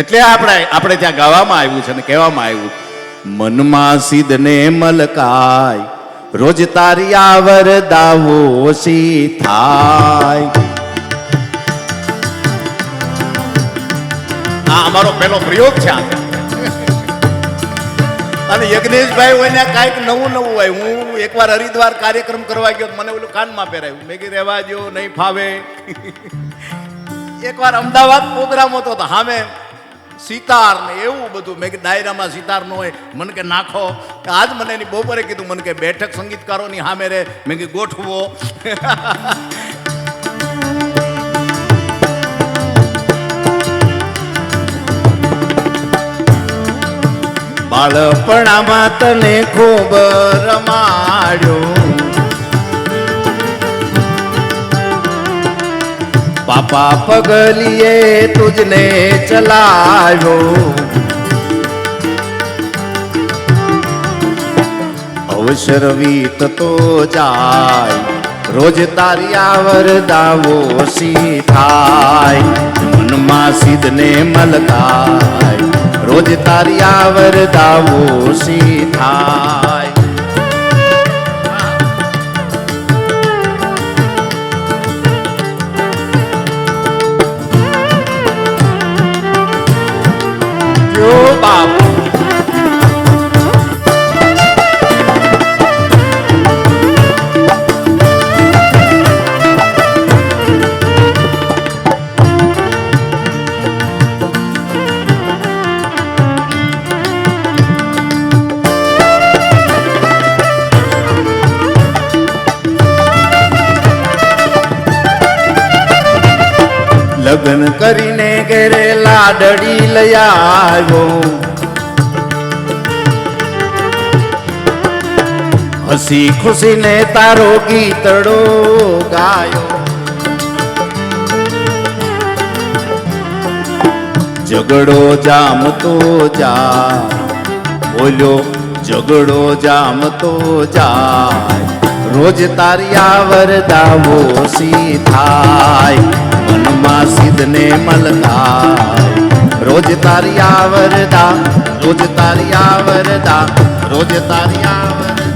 એટલે આપણે આપણે ત્યાં ગાવામાં આવ્યું છે ને કહેવામાં આવ્યું, મનમાં સિદ્ધને મલકાય, રોજ તારી આવર દાવો સી થાય. આ અમારો પહેલો પ્રયોગ છે આ. અને યજ્ઞેશભાઈ હોય ને કાંઈક નવું નવું હોય હું એકવાર હરિદ્વાર કાર્યક્રમ કરવા ગયો મને ઓલું કાનમાં પહેરાયું મેં કીધું રહેવા દો નહીં ફાવે. એકવાર અમદાવાદ પ્રોગ્રામ હતો તો સામે સિતાર ને એવું બધું મેં કે ડાયરામાં સિતાર ન હોય. મને કે, નાખો. આજ મને એની બપોરે કીધું, મને કે બેઠક સંગીતકારોની સામે રે. મેં કે ગોઠવો. બાળપણામાં તને ખૂબ રમાડ્યો. પાપા પગલીએ તુજને ચલાવ્યો અવસર વીતતો જાય રોજ તારી આવર દાવો સી થાય મનમાં સિદ્ધને મલકાય રોજ તારી આવર દાવો સી થાય લગ્ન કરીને ઘરે લાડડી લઈ આવ્યો. હસી ખુશીને તારો ગીતડો ગાયો. ઝઘડો જામતો જા. બોલ્યો, ઝઘડો જામતો જાય રોજ તારી આવર દાવો સી થાય. મનમાં સિદ્ધને મલતા રોજ તારી આવરદા રોજ તારી આવરદા રોજ તારી આવરદા.